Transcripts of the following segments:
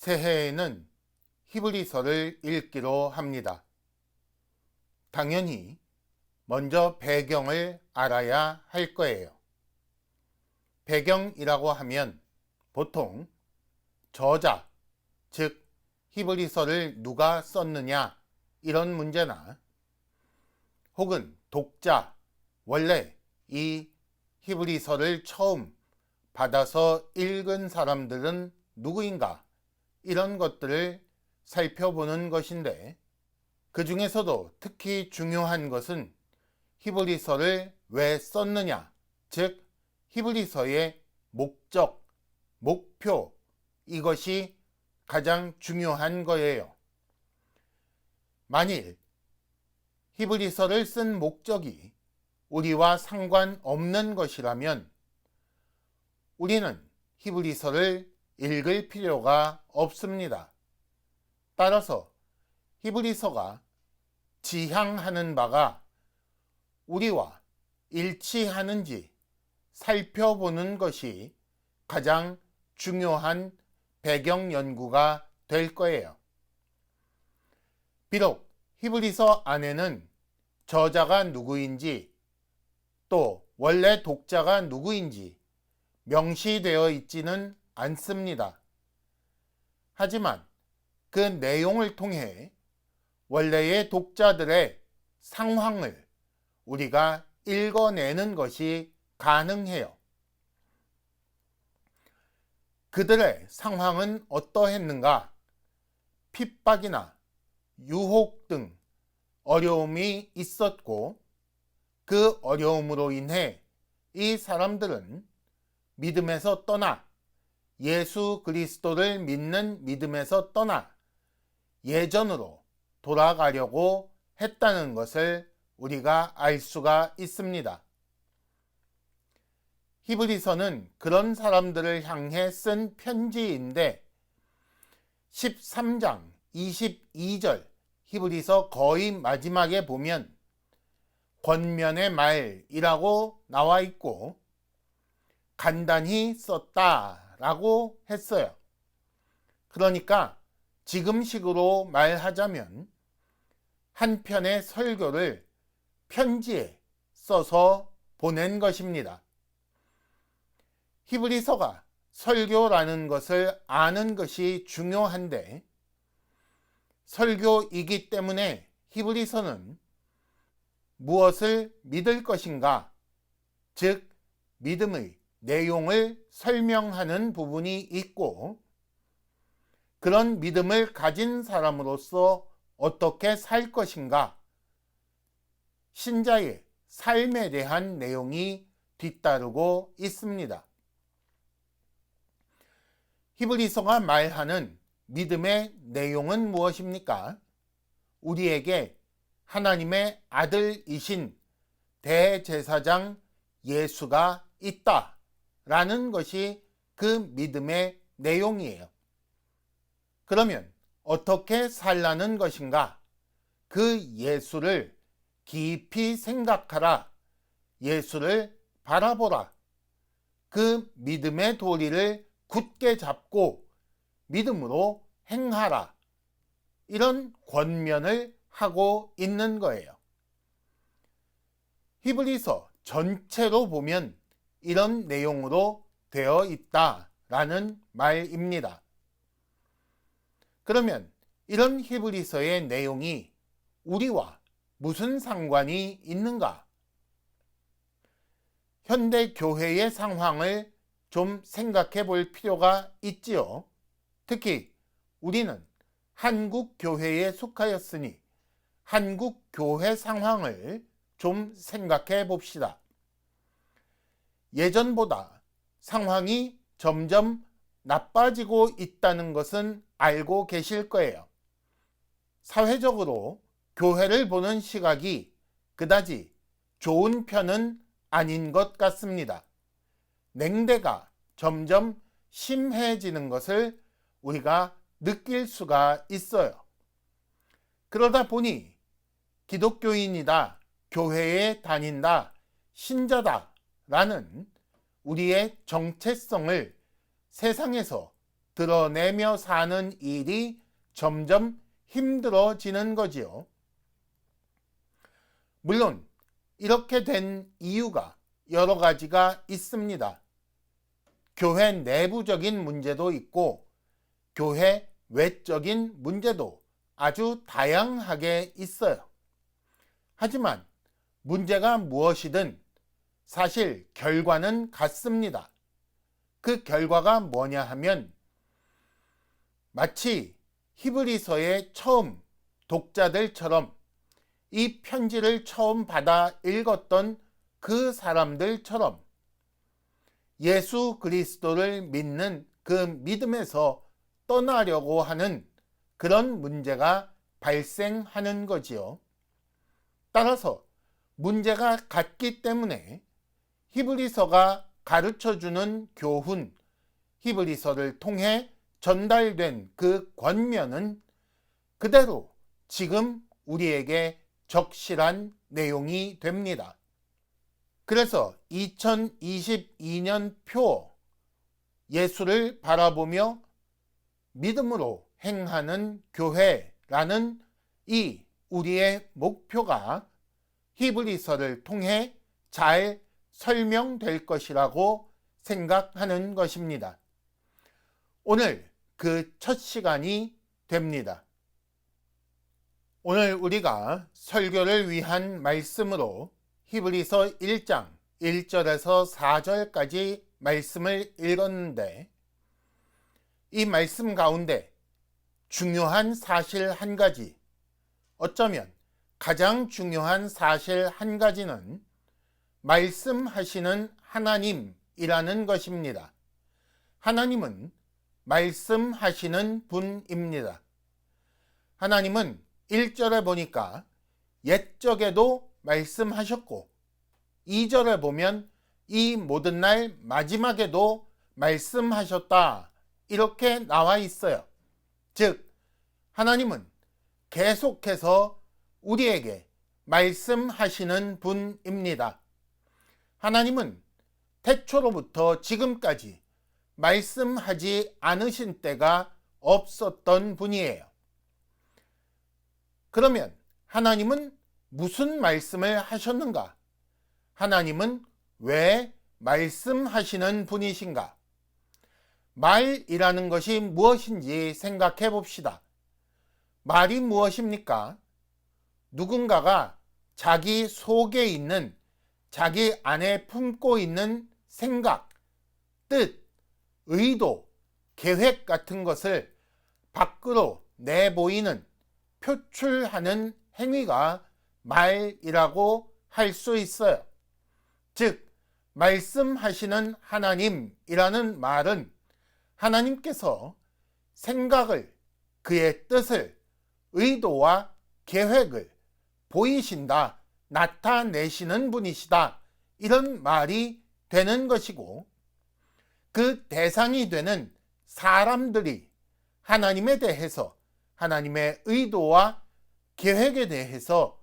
새해에는 히브리서를 읽기로 합니다. 당연히 먼저 배경을 알아야 할 거예요. 배경이라고 하면 보통 저자, 즉 히브리서를 누가 썼느냐 이런 문제나 혹은 독자, 원래 이 히브리서를 처음 받아서 읽은 사람들은 누구인가 이런 것들을 살펴보는 것인데 그 중에서도 특히 중요한 것은 히브리서를 왜 썼느냐, 즉 히브리서의 목적, 목표 이것이 가장 중요한 거예요. 만일 히브리서를 쓴 목적이 우리와 상관없는 것이라면 우리는 히브리서를 읽을 필요가 없습니다. 따라서 히브리서가 지향하는 바가 우리와 일치하는지 살펴보는 것이 가장 중요한 배경 연구가 될 거예요. 비록 히브리서 안에는 저자가 누구인지 또 원래 독자가 누구인지 명시되어 있지는 않습니다. 하지만 그 내용을 통해 원래의 독자들의 상황을 우리가 읽어내는 것이 가능해요. 그들의 상황은 어떠했는가? 핍박이나 유혹 등 어려움이 있었고 그 어려움으로 인해 이 사람들은 믿음에서 떠나 예수 그리스도를 믿는 믿음에서 떠나 예전으로 돌아가려고 했다는 것을 우리가 알 수가 있습니다. 히브리서는 그런 사람들을 향해 쓴 편지인데 13장 22절 히브리서 거의 마지막에 보면 권면의 말이라고 나와 있고 간단히 썼다 라고 했어요. 그러니까 지금식으로 말하자면 한 편의 설교를 편지에 써서 보낸 것입니다. 히브리서가 설교라는 것을 아는 것이 중요한데 설교이기 때문에 히브리서는 무엇을 믿을 것인가? 즉, 믿음의 내용을 설명하는 부분이 있고, 그런 믿음을 가진 사람으로서 어떻게 살 것인가? 신자의 삶에 대한 내용이 뒤따르고 있습니다. 히브리서가 말하는 믿음의 내용은 무엇입니까? 우리에게 하나님의 아들이신 대제사장 예수가 있다. 라는 것이 그 믿음의 내용이에요. 그러면 어떻게 살라는 것인가? 그 예수를 깊이 생각하라. 예수를 바라보라. 그 믿음의 도리를 굳게 잡고 믿음으로 행하라. 이런 권면을 하고 있는 거예요. 히브리서 전체로 보면 이런 내용으로 되어 있다라는 말입니다. 그러면 이런 히브리서의 내용이 우리와 무슨 상관이 있는가? 현대 교회의 상황을 좀 생각해 볼 필요가 있지요. 특히 우리는 한국 교회에 속하였으니 한국 교회 상황을 좀 생각해 봅시다. 예전보다 상황이 점점 나빠지고 있다는 것은 알고 계실 거예요. 사회적으로 교회를 보는 시각이 그다지 좋은 편은 아닌 것 같습니다. 냉대가 점점 심해지는 것을 우리가 느낄 수가 있어요. 그러다 보니 기독교인이다, 교회에 다닌다, 신자다 라는 우리의 정체성을 세상에서 드러내며 사는 일이 점점 힘들어지는 거지요. 물론 이렇게 된 이유가 여러 가지가 있습니다. 교회 내부적인 문제도 있고 교회 외적인 문제도 아주 다양하게 있어요. 하지만 문제가 무엇이든 사실 결과는 같습니다. 그 결과가 뭐냐 하면 마치 히브리서의 처음 독자들처럼 이 편지를 처음 받아 읽었던 그 사람들처럼 예수 그리스도를 믿는 그 믿음에서 떠나려고 하는 그런 문제가 발생하는 거지요. 따라서 문제가 같기 때문에 히브리서가 가르쳐 주는 교훈, 히브리서를 통해 전달된 그 권면은 그대로 지금 우리에게 적실한 내용이 됩니다. 그래서 2022년 표 예수를 바라보며 믿음으로 행하는 교회라는 이 우리의 목표가 히브리서를 통해 잘 설명될 것이라고 생각하는 것입니다. 오늘 그 첫 시간이 됩니다. 오늘 우리가 설교를 위한 말씀으로 히브리서 1장 1절에서 4절까지 말씀을 읽었는데 이 말씀 가운데 중요한 사실 한 가지, 어쩌면 가장 중요한 사실 한 가지는 말씀하시는 하나님이라는 것입니다. 하나님은 말씀하시는 분입니다. 하나님은 1절에 보니까 옛적에도 말씀하셨고 2절에 보면 이 모든 날 마지막에도 말씀하셨다. 이렇게 나와 있어요. 즉, 하나님은 계속해서 우리에게 말씀하시는 분입니다. 하나님은 태초로부터 지금까지 말씀하지 않으신 때가 없었던 분이에요. 그러면 하나님은 무슨 말씀을 하셨는가? 하나님은 왜 말씀하시는 분이신가? 말이라는 것이 무엇인지 생각해 봅시다. 말이 무엇입니까? 누군가가 자기 속에 있는 자기 안에 품고 있는 생각, 뜻, 의도, 계획 같은 것을 밖으로 내보이는 표출하는 행위가 말이라고 할 수 있어요. 즉, 말씀하시는 하나님이라는 말은 하나님께서 생각을, 그의 뜻을, 의도와 계획을 보이신다, 나타내시는 분이시다. 이런 말이 되는 것이고, 그 대상이 되는 사람들이 하나님에 대해서 하나님의 의도와 계획에 대해서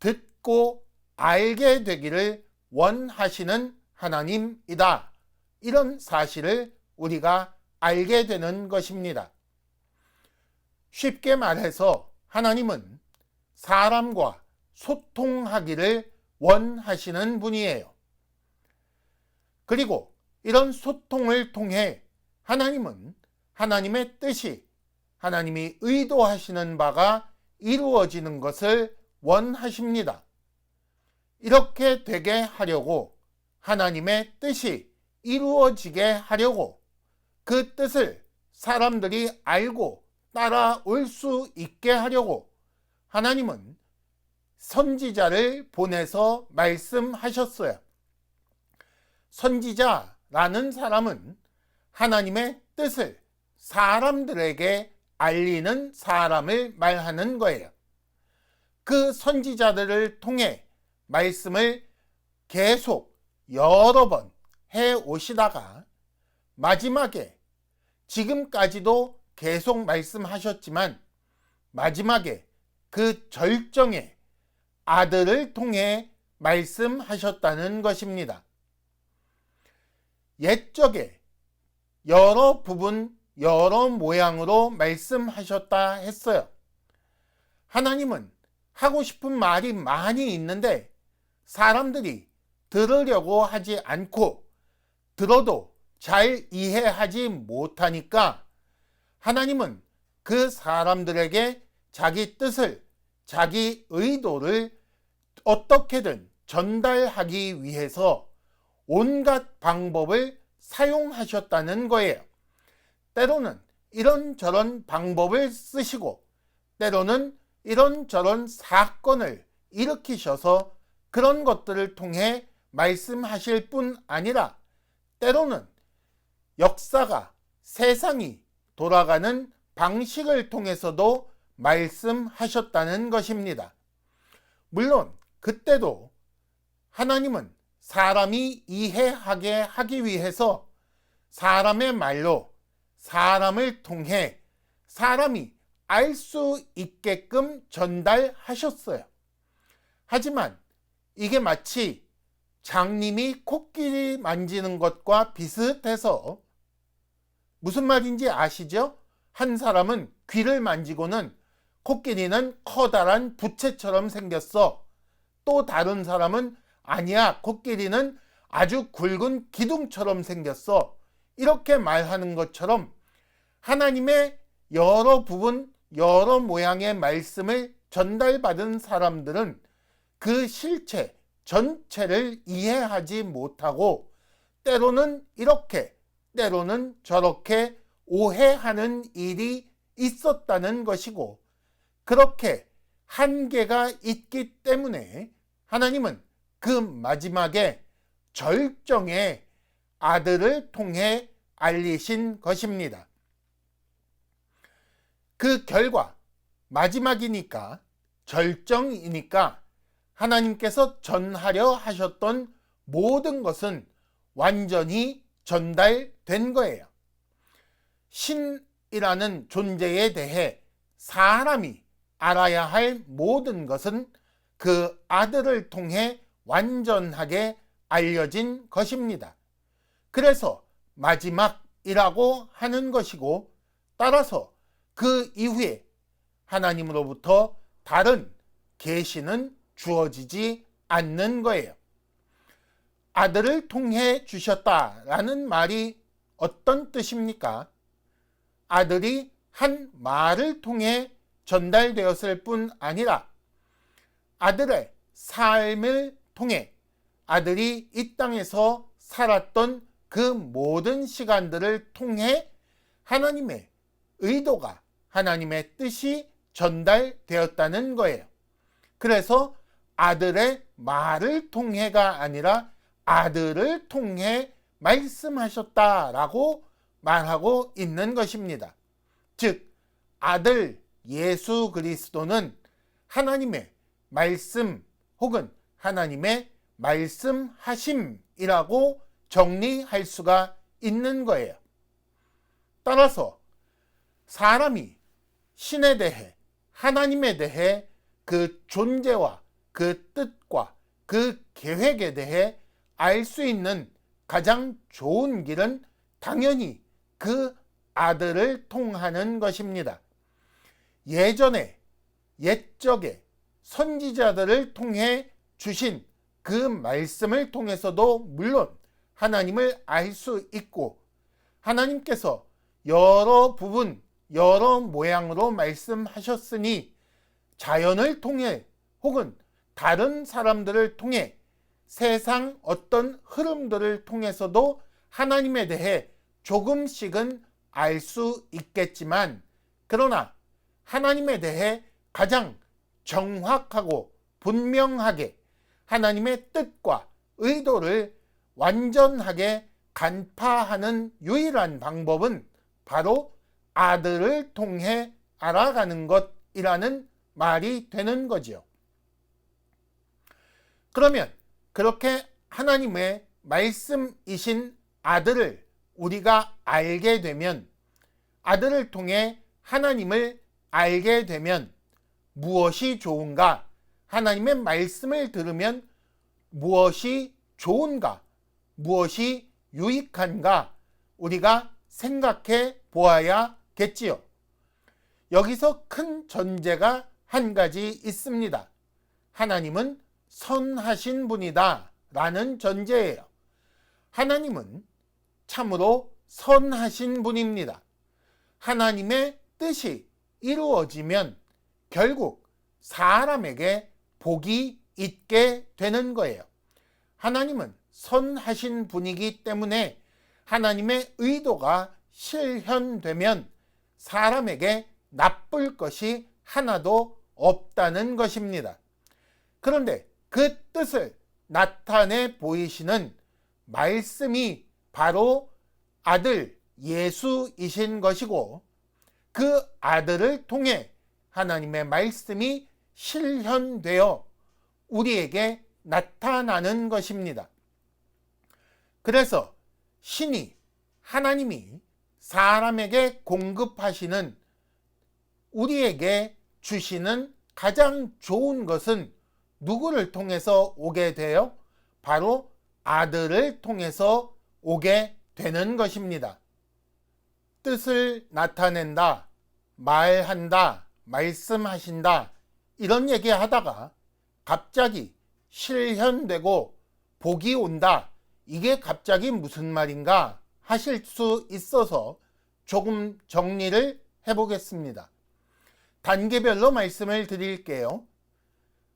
듣고 알게 되기를 원하시는 하나님이다. 이런 사실을 우리가 알게 되는 것입니다. 쉽게 말해서 하나님은 사람과 소통하기를 원하시는 분이에요. 그리고 이런 소통을 통해 하나님은 하나님의 뜻이 하나님이 의도하시는 바가 이루어지는 것을 원하십니다. 이렇게 되게 하려고 하나님의 뜻이 이루어지게 하려고 그 뜻을 사람들이 알고 따라올 수 있게 하려고 하나님은 선지자를 보내서 말씀하셨어요. 선지자라는 사람은 하나님의 뜻을 사람들에게 알리는 사람을 말하는 거예요. 그 선지자들을 통해 말씀을 계속 여러 번 해 오시다가 마지막에 지금까지도 계속 말씀하셨지만 마지막에 그 절정에 아들을 통해 말씀하셨다는 것입니다. 옛적에 여러 부분 여러 모양으로 말씀하셨다 했어요. 하나님은 하고 싶은 말이 많이 있는데 사람들이 들으려고 하지 않고 들어도 잘 이해하지 못하니까 하나님은 그 사람들에게 자기 뜻을, 자기 의도를 어떻게든 전달하기 위해서 온갖 방법을 사용하셨다는 거예요. 때로는 이런저런 방법을 쓰시고 때로는 이런저런 사건을 일으키셔서 그런 것들을 통해 말씀하실 뿐 아니라 때로는 역사가 세상이 돌아가는 방식을 통해서도 말씀하셨다는 것입니다. 물론 그때도 하나님은 사람이 이해하게 하기 위해서 사람의 말로 사람을 통해 사람이 알 수 있게끔 전달하셨어요. 하지만 이게 마치 장님이 코끼리 만지는 것과 비슷해서 무슨 말인지 아시죠? 한 사람은 귀를 만지고는 코끼리는 커다란 부채처럼 생겼어. 또 다른 사람은 아니야, 코끼리는 아주 굵은 기둥처럼 생겼어. 이렇게 말하는 것처럼 하나님의 여러 부분, 여러 모양의 말씀을 전달받은 사람들은 그 실체 전체를 이해하지 못하고 때로는 이렇게, 때로는 저렇게 오해하는 일이 있었다는 것이고 그렇게 한계가 있기 때문에 하나님은 그 마지막에 절정의 아들을 통해 알리신 것입니다. 그 결과 마지막이니까 절정이니까 하나님께서 전하려 하셨던 모든 것은 완전히 전달된 거예요. 신이라는 존재에 대해 사람이 알아야 할 모든 것은 그 아들을 통해 완전하게 알려진 것입니다. 그래서 마지막이라고 하는 것이고 따라서 그 이후에 하나님으로부터 다른 계시는 주어지지 않는 거예요. 아들을 통해 주셨다라는 말이 어떤 뜻입니까? 아들이 한 말을 통해 전달되었을 뿐 아니라 아들의 삶을 통해 아들이 이 땅에서 살았던 그 모든 시간들을 통해 하나님의 의도가 하나님의 뜻이 전달되었다는 거예요. 그래서 아들의 말을 통해가 아니라 아들을 통해 말씀하셨다라고 말하고 있는 것입니다. 즉, 아들 예수 그리스도는 하나님의 말씀 혹은 하나님의 말씀하심이라고 정리할 수가 있는 거예요. 따라서 사람이 신에 대해 하나님에 대해 그 존재와 그 뜻과 그 계획에 대해 알 수 있는 가장 좋은 길은 당연히 그 아들을 통하는 것입니다. 예전에 옛적에 선지자들을 통해 주신 그 말씀을 통해서도 물론 하나님을 알 수 있고 하나님께서 여러 부분 여러 모양으로 말씀하셨으니 자연을 통해 혹은 다른 사람들을 통해 세상 어떤 흐름들을 통해서도 하나님에 대해 조금씩은 알 수 있겠지만 그러나 하나님에 대해 가장 정확하고 분명하게 하나님의 뜻과 의도를 완전하게 간파하는 유일한 방법은 바로 아들을 통해 알아가는 것이라는 말이 되는 거지요. 그러면 그렇게 하나님의 말씀이신 아들을 우리가 알게 되면 아들을 통해 하나님을 알게 되면 무엇이 좋은가? 하나님의 말씀을 들으면 무엇이 좋은가? 무엇이 유익한가? 우리가 생각해 보아야겠지요. 여기서 큰 전제가 한 가지 있습니다. 하나님은 선하신 분이다 라는 전제예요. 하나님은 참으로 선하신 분입니다. 하나님의 뜻이 이루어지면 결국 사람에게 복이 있게 되는 거예요. 하나님은 선하신 분이기 때문에 하나님의 의도가 실현되면 사람에게 나쁠 것이 하나도 없다는 것입니다. 그런데 그 뜻을 나타내 보이시는 말씀이 바로 아들 예수이신 것이고 그 아들을 통해 하나님의 말씀이 실현되어 우리에게 나타나는 것입니다. 그래서 신이 하나님이 사람에게 공급하시는 우리에게 주시는 가장 좋은 것은 누구를 통해서 오게 돼요? 바로 아들을 통해서 오게 되는 것입니다. 뜻을 나타낸다, 말한다, 말씀하신다, 이런 얘기 하다가 갑자기 실현되고 복이 온다. 이게 갑자기 무슨 말인가 하실 수 있어서 조금 정리를 해보겠습니다. 단계별로 말씀을 드릴게요.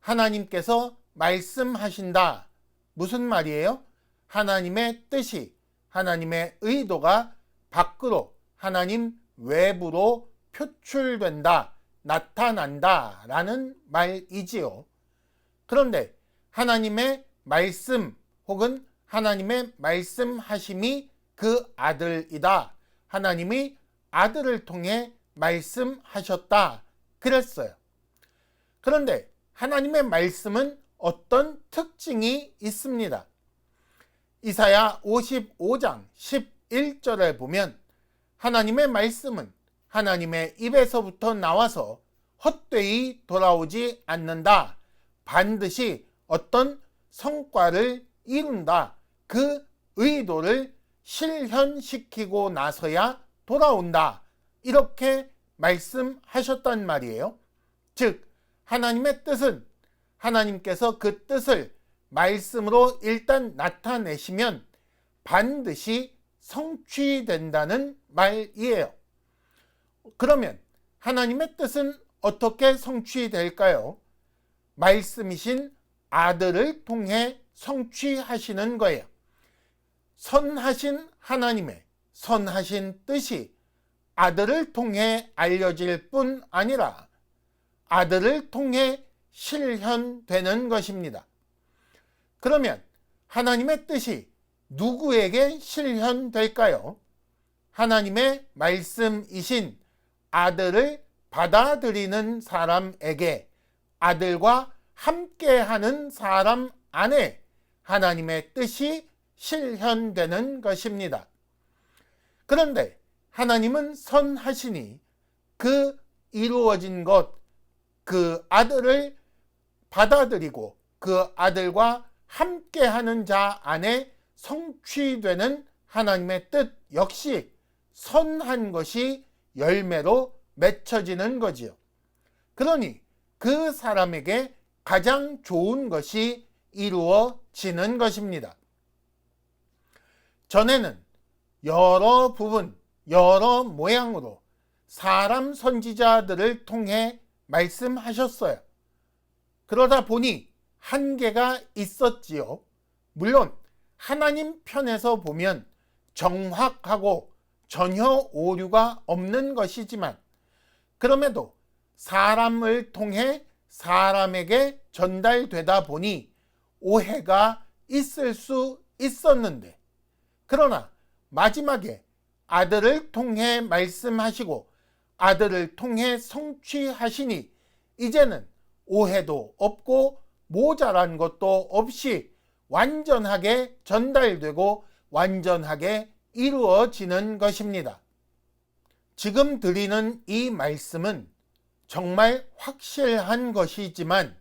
하나님께서 말씀하신다. 무슨 말이에요? 하나님의 뜻이, 하나님의 의도가 밖으로, 하나님 외부로 표출된다, 나타난다 라는 말이지요. 그런데 하나님의 말씀 혹은 하나님의 말씀하심이 그 아들이다. 하나님이 아들을 통해 말씀하셨다. 그랬어요. 그런데 하나님의 말씀은 어떤 특징이 있습니다. 이사야 55장 11절에 보면 하나님의 말씀은 하나님의 입에서부터 나와서 헛되이 돌아오지 않는다. 반드시 어떤 성과를 이룬다. 그 의도를 실현시키고 나서야 돌아온다. 이렇게 말씀하셨단 말이에요. 즉, 하나님의 뜻은 하나님께서 그 뜻을 말씀으로 일단 나타내시면 반드시 성취된다는 말이에요. 그러면 하나님의 뜻은 어떻게 성취될까요? 말씀이신 아들을 통해 성취하시는 거예요. 선하신 하나님의 선하신 뜻이 아들을 통해 알려질 뿐 아니라 아들을 통해 실현되는 것입니다. 그러면 하나님의 뜻이 누구에게 실현될까요? 하나님의 말씀이신 아들을 받아들이는 사람에게 아들과 함께하는 사람 안에 하나님의 뜻이 실현되는 것입니다. 그런데 하나님은 선하시니 그 이루어진 것, 그 아들을 받아들이고 그 아들과 함께하는 자 안에 성취되는 하나님의 뜻 역시 선한 것이 열매로 맺혀지는 거지요. 그러니 그 사람에게 가장 좋은 것이 이루어지는 것입니다. 전에는 여러 부분, 여러 모양으로 사람 선지자들을 통해 말씀하셨어요. 그러다 보니 한계가 있었지요. 물론 하나님 편에서 보면 정확하고 전혀 오류가 없는 것이지만 그럼에도 사람을 통해 사람에게 전달되다 보니 오해가 있을 수 있었는데 그러나 마지막에 아들을 통해 말씀하시고 아들을 통해 성취하시니 이제는 오해도 없고 모자란 것도 없이 완전하게 전달되고 완전하게 이루어지는 것입니다. 지금 드리는 이 말씀은 정말 확실한 것이지만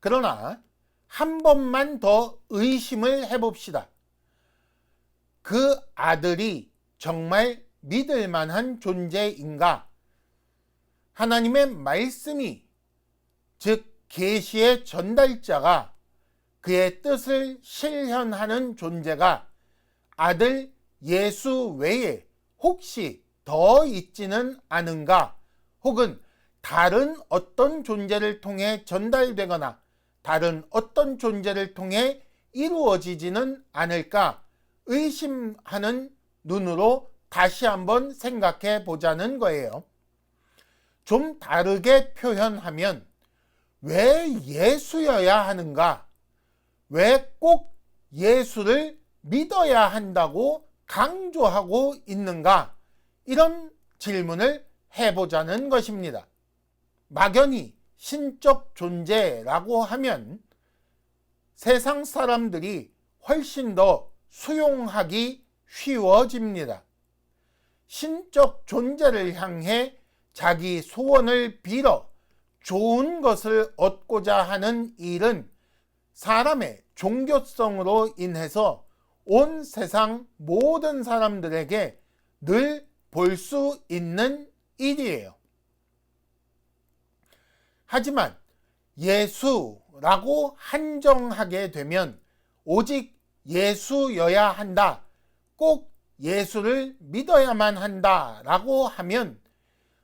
그러나 한 번만 더 의심을 해봅시다. 그 아들이 정말 믿을 만한 존재인가? 하나님의 말씀이 즉 계시의 전달자가 그의 뜻을 실현하는 존재가 아들 예수 외에 혹시 더 있지는 않은가? 혹은 다른 어떤 존재를 통해 전달되거나 다른 어떤 존재를 통해 이루어지지는 않을까 의심하는 눈으로 다시 한번 생각해 보자는 거예요. 좀 다르게 표현하면 왜 예수여야 하는가? 왜 꼭 예수를 믿어야 한다고 강조하고 있는가? 이런 질문을 해보자는 것입니다. 막연히 신적 존재라고 하면 세상 사람들이 훨씬 더 수용하기 쉬워집니다. 신적 존재를 향해 자기 소원을 빌어 좋은 것을 얻고자 하는 일은 사람의 종교성으로 인해서 온 세상 모든 사람들에게 늘 볼 수 있는 일이에요. 하지만 예수라고 한정하게 되면 오직 예수여야 한다. 꼭 예수를 믿어야만 한다. 라고 하면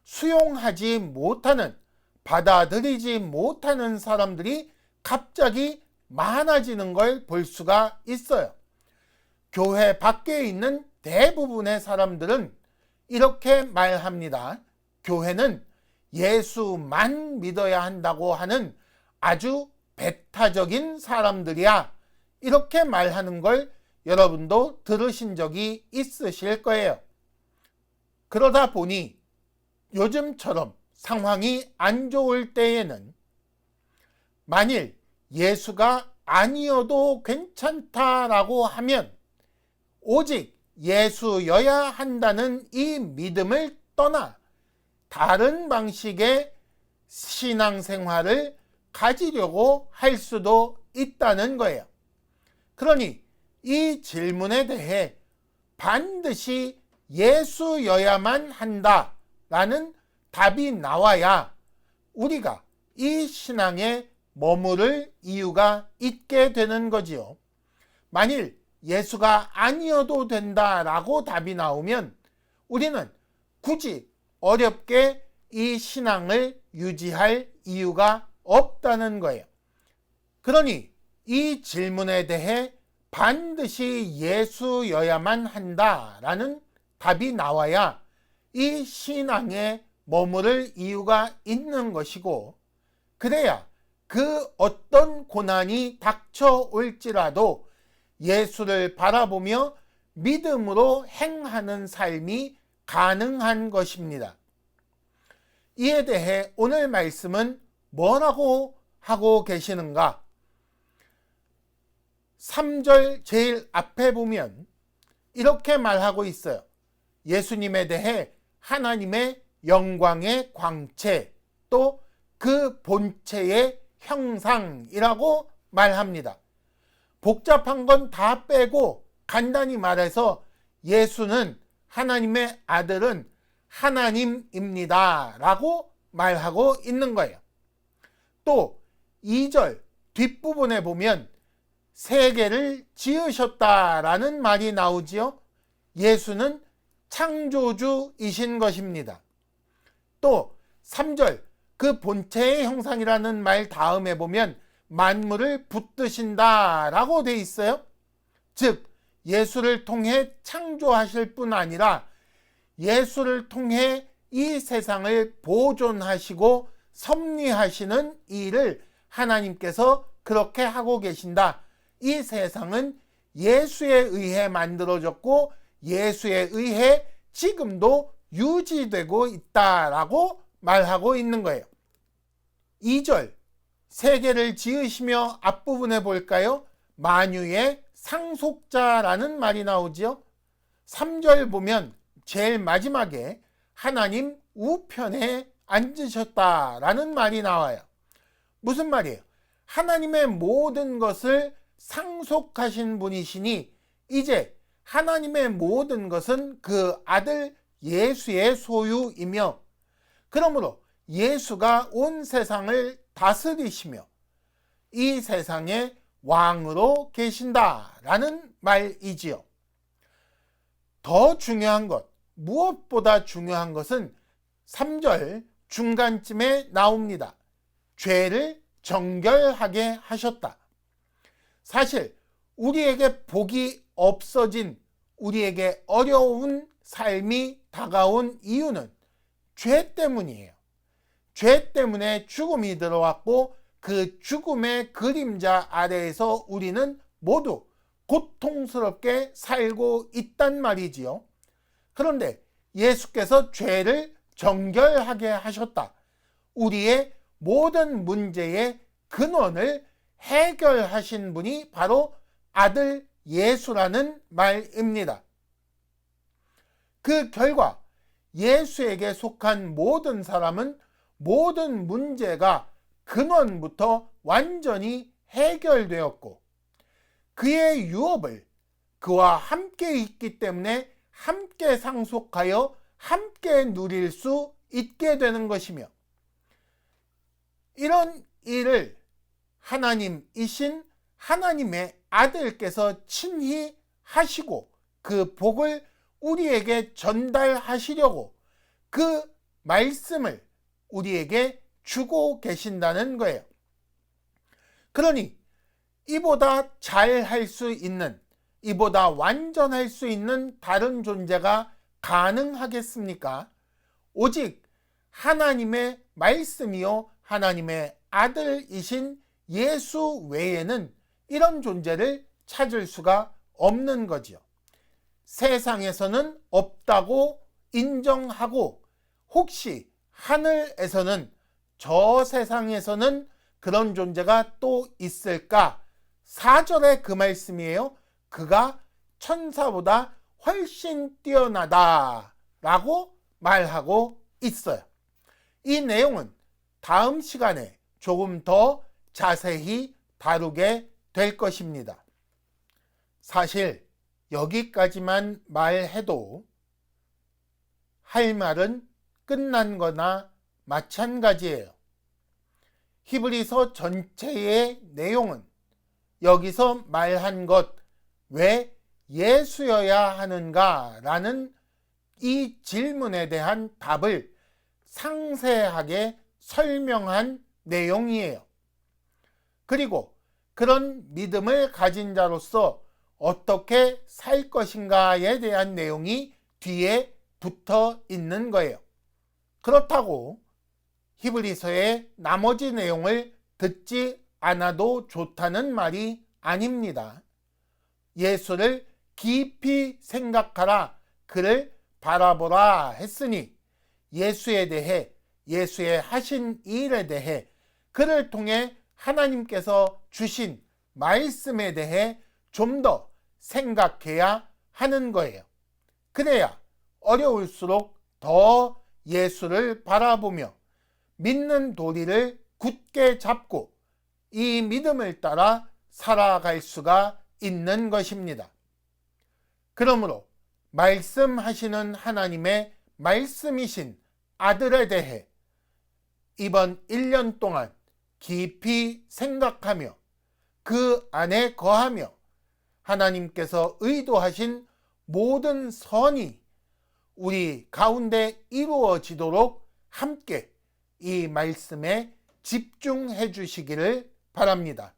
수용하지 못하는, 받아들이지 못하는 사람들이 갑자기 많아지는 걸 볼 수가 있어요. 교회 밖에 있는 대부분의 사람들은 이렇게 말합니다. 교회는 예수만 믿어야 한다고 하는 아주 배타적인 사람들이야. 이렇게 말하는 걸 여러분도 들으신 적이 있으실 거예요. 그러다 보니 요즘처럼 상황이 안 좋을 때에는 만일 예수가 아니어도 괜찮다라고 하면 오직 예수여야 한다는 이 믿음을 떠나 다른 방식의 신앙생활을 가지려고 할 수도 있다는 거예요. 그러니 이 질문에 대해 반드시 예수여야만 한다라는 답이 나와야 우리가 이 신앙에 머무를 이유가 있게 되는 거지요. 만일 예수가 아니어도 된다라고 답이 나오면 우리는 굳이 어렵게 이 신앙을 유지할 이유가 없다는 거예요. 그러니 이 질문에 대해 반드시 예수여야만 한다라는 답이 나와야 이 신앙에 머무를 이유가 있는 것이고 그래야 그 어떤 고난이 닥쳐올지라도 예수를 바라보며 믿음으로 행하는 삶이 가능한 것입니다. 이에 대해 오늘 말씀은 뭐라고 하고 계시는가? 3절 제일 앞에 보면 이렇게 말하고 있어요. 예수님에 대해 하나님의 영광의 광채 또 그 본체의 형상이라고 말합니다. 복잡한 건 다 빼고 간단히 말해서 예수는 하나님의 아들은 하나님입니다. 라고 말하고 있는 거예요. 또 2절 뒷부분에 보면 세계를 지으셨다라는 말이 나오지요. 예수는 창조주이신 것입니다. 또 3절 그 본체의 형상이라는 말 다음에 보면 만물을 붙드신다라고 돼 있어요. 즉 예수를 통해 창조하실 뿐 아니라 예수를 통해 이 세상을 보존하시고 섭리하시는 일을 하나님께서 그렇게 하고 계신다. 이 세상은 예수에 의해 만들어졌고 예수에 의해 지금도 유지되고 있다라고 말하고 있는 거예요. 2절 세계를 지으시며 앞부분에 볼까요? 만유의 상속자라는 말이 나오지요. 3절 보면 제일 마지막에 하나님 우편에 앉으셨다라는 말이 나와요. 무슨 말이에요? 하나님의 모든 것을 상속하신 분이시니 이제 하나님의 모든 것은 그 아들 예수의 소유이며 그러므로 예수가 온 세상을 다스리시며 이 세상의 왕으로 계신다라는 말이지요. 더 중요한 것, 무엇보다 중요한 것은 3절 중간쯤에 나옵니다. 죄를 정결하게 하셨다. 사실 우리에게 복이 없어진 우리에게 어려운 삶이 다가온 이유는 죄 때문이에요. 죄 때문에 죽음이 들어왔고 그 죽음의 그림자 아래에서 우리는 모두 고통스럽게 살고 있단 말이지요. 그런데 예수께서 죄를 정결하게 하셨다. 우리의 모든 문제의 근원을 해결하신 분이 바로 아들 예수라는 말입니다. 그 결과 예수에게 속한 모든 사람은 모든 문제가 근원부터 완전히 해결되었고 그의 유업을 그와 함께 있기 때문에 함께 상속하여 함께 누릴 수 있게 되는 것이며 이런 일을 하나님이신 하나님의 아들께서 친히 하시고 그 복을 우리에게 전달하시려고 그 말씀을 우리에게 주고 계신다는 거예요. 그러니 이보다 잘 할 수 있는, 이보다 완전할 수 있는 다른 존재가 가능하겠습니까? 오직 하나님의 말씀이요, 하나님의 아들이신 예수 외에는 이런 존재를 찾을 수가 없는 거지요. 세상에서는 없다고 인정하고 혹시 하늘에서는 저 세상에서는 그런 존재가 또 있을까? 4절의 그 말씀이에요. 그가 천사보다 훨씬 뛰어나다 라고 말하고 있어요. 이 내용은 다음 시간에 조금 더 자세히 다루게 될 것입니다. 사실 여기까지만 말해도 할 말은 끝난 거나 마찬가지예요. 히브리서 전체의 내용은 여기서 말한 것 왜 예수여야 하는가 라는 이 질문에 대한 답을 상세하게 설명한 내용이에요. 그리고 그런 믿음을 가진 자로서 어떻게 살 것인가에 대한 내용이 뒤에 붙어 있는 거예요. 그렇다고 히브리서의 나머지 내용을 듣지 않아도 좋다는 말이 아닙니다. 예수를 깊이 생각하라, 그를 바라보라 했으니 예수에 대해, 예수의 하신 일에 대해, 그를 통해 하나님께서 주신 말씀에 대해 좀 더 생각해야 하는 거예요. 그래야 어려울수록 더 예수를 바라보며 믿는 도리를 굳게 잡고 이 믿음을 따라 살아갈 수가 있는 것입니다. 그러므로 말씀하시는 하나님의 말씀이신 아들에 대해 이번 1년 동안 깊이 생각하며 그 안에 거하며 하나님께서 의도하신 모든 선이 우리 가운데 이루어지도록 함께 이 말씀에 집중해 주시기를 바랍니다.